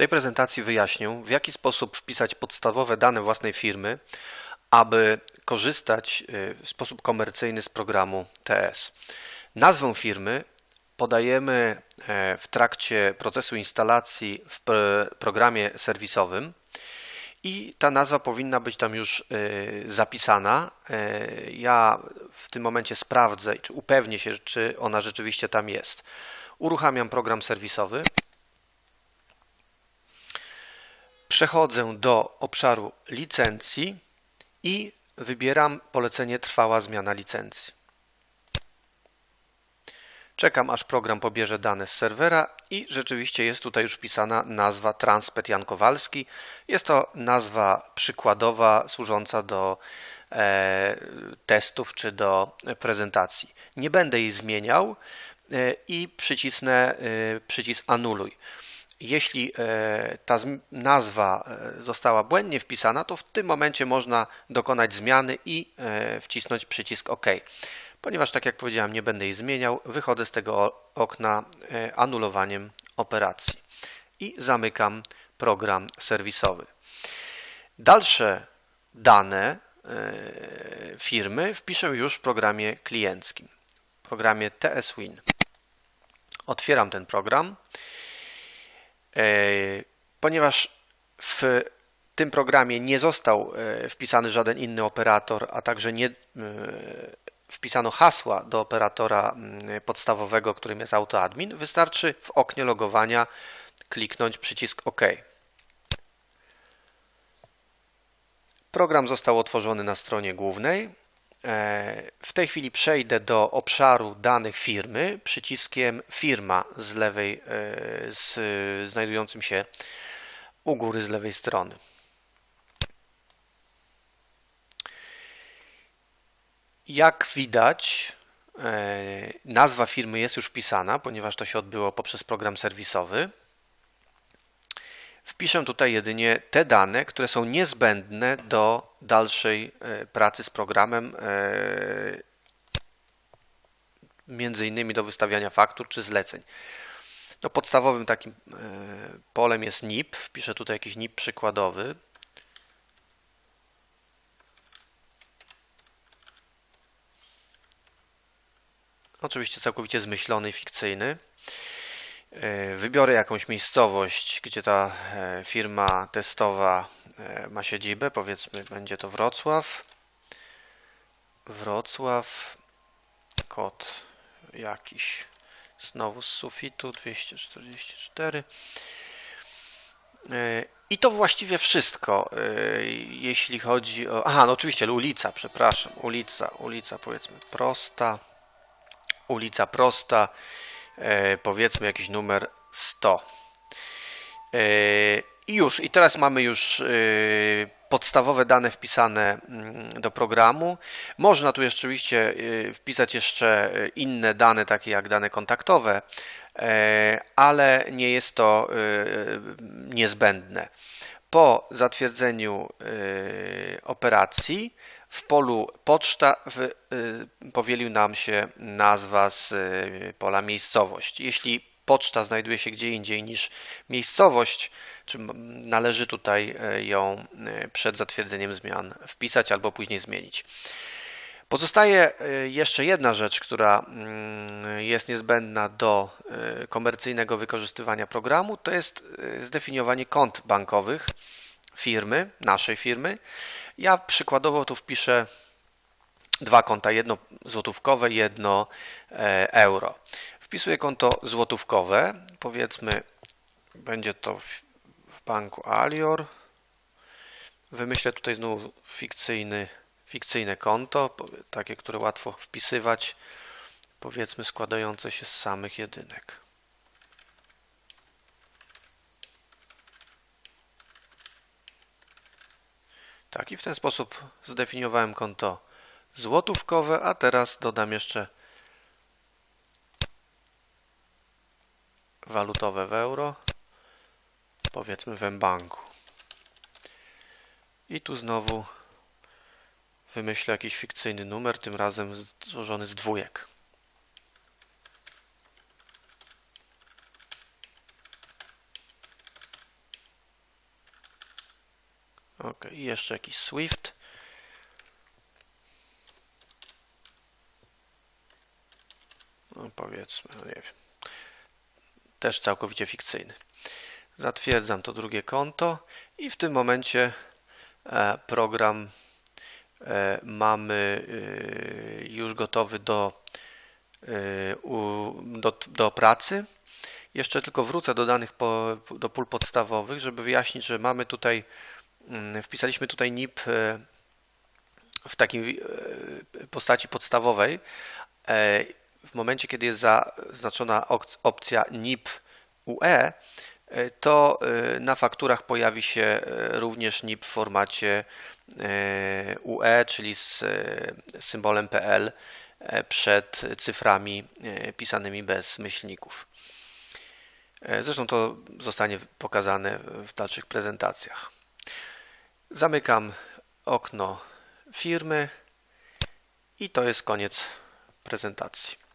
tej prezentacji wyjaśnię, w jaki sposób wpisać podstawowe dane własnej firmy, aby korzystać y, w sposób komercyjny z programu TS. Nazwę firmy podajemy e, w trakcie procesu instalacji w programie serwisowym i ta nazwa powinna być tam już e, zapisana. E, ja w tym momencie sprawdzę, czy upewnię się, czy ona rzeczywiście tam jest. Uruchamiam program serwisowy. Przechodzę do obszaru licencji i wybieram polecenie trwała zmiana licencji. Czekam aż program pobierze dane z serwera i rzeczywiście jest tutaj już wpisana nazwa Transpet Jan Kowalski. Jest to nazwa przykładowa służąca do e, testów czy do prezentacji. Nie będę jej zmieniał e, i przycisnę e, przycisk anuluj. Jeśli e, ta nazwa e, została błędnie wpisana, to w tym momencie można dokonać zmiany i e, wcisnąć przycisk OK. Ponieważ, tak jak powiedziałem, nie będę jej zmieniał, wychodzę z tego okna anulowaniem operacji i zamykam program serwisowy. Dalsze dane firmy wpiszę już w programie klienckim, w programie TSWin. Otwieram ten program. E, ponieważ w tym programie nie został e, wpisany żaden inny operator, a także nie e, wpisano hasła do operatora podstawowego, którym jest AutoAdmin, wystarczy w oknie logowania kliknąć przycisk OK. Program został otworzony na stronie głównej. E, w tej chwili przejdę do obszaru danych firmy przyciskiem firma z lewej, e, z znajdującym się u góry z lewej strony. Jak widać, e, nazwa firmy jest już wpisana, ponieważ to się odbyło poprzez program serwisowy. Wpiszę tutaj jedynie te dane, które są niezbędne do dalszej e, pracy z programem, e, między innymi do wystawiania faktur czy zleceń. No, podstawowym takim e, polem jest NIP. Wpiszę tutaj jakiś NIP przykładowy. Oczywiście całkowicie zmyślony i fikcyjny. E, wybiorę jakąś miejscowość, gdzie ta e, firma testowa e, ma siedzibę, powiedzmy będzie to Wrocław. Wrocław, kod jakiś, znowu z sufitu 244. I to właściwie wszystko, jeśli chodzi o. Aha, no oczywiście, ulica, przepraszam, ulica, ulica powiedzmy prosta, ulica prosta. E, powiedzmy jakiś numer 100. E, I już, i teraz mamy już e, podstawowe dane wpisane mm, do programu. Można tu rzeczywiście wpisać jeszcze inne dane, takie jak dane kontaktowe, ale nie jest to niezbędne. Po zatwierdzeniu operacji w polu poczta y, powielił nam się nazwa z y, pola miejscowość. Jeśli poczta znajduje się gdzie indziej niż miejscowość, czy należy tutaj y, ją przed zatwierdzeniem zmian wpisać albo później zmienić. Pozostaje jeszcze jedna rzecz, która mm, jest niezbędna do komercyjnego wykorzystywania programu, to jest zdefiniowanie kont bankowych firmy, naszej firmy. Ja przykładowo tu wpiszę dwa konta, jedno złotówkowe, jedno e, euro. Wpisuję konto złotówkowe, powiedzmy będzie to w, banku Alior. Wymyślę tutaj znowu fikcyjny, fikcyjne konto, takie, które łatwo wpisywać, powiedzmy składające się z samych jedynek. Tak, i w ten sposób zdefiniowałem konto złotówkowe, a teraz dodam jeszcze walutowe w euro, powiedzmy w mBanku. I tu znowu wymyślę jakiś fikcyjny numer, tym razem złożony z dwójek. Ok, i jeszcze jakiś Swift. No powiedzmy, no nie wiem. Też całkowicie fikcyjny. Zatwierdzam to drugie konto i w tym momencie e, program mamy e, już gotowy do, do, do pracy. Jeszcze tylko wrócę do danych po, do pól podstawowych, żeby wyjaśnić, że mamy tutaj, mm, wpisaliśmy tutaj NIP w takiej postaci podstawowej. W momencie, kiedy jest zaznaczona opcja NIP UE, to na fakturach pojawi się również NIP w formacie UE, czyli z symbolem PL przed cyframi pisanymi bez myślników. Zresztą to zostanie pokazane w dalszych prezentacjach. Zamykam okno firmy i to jest koniec prezentacji.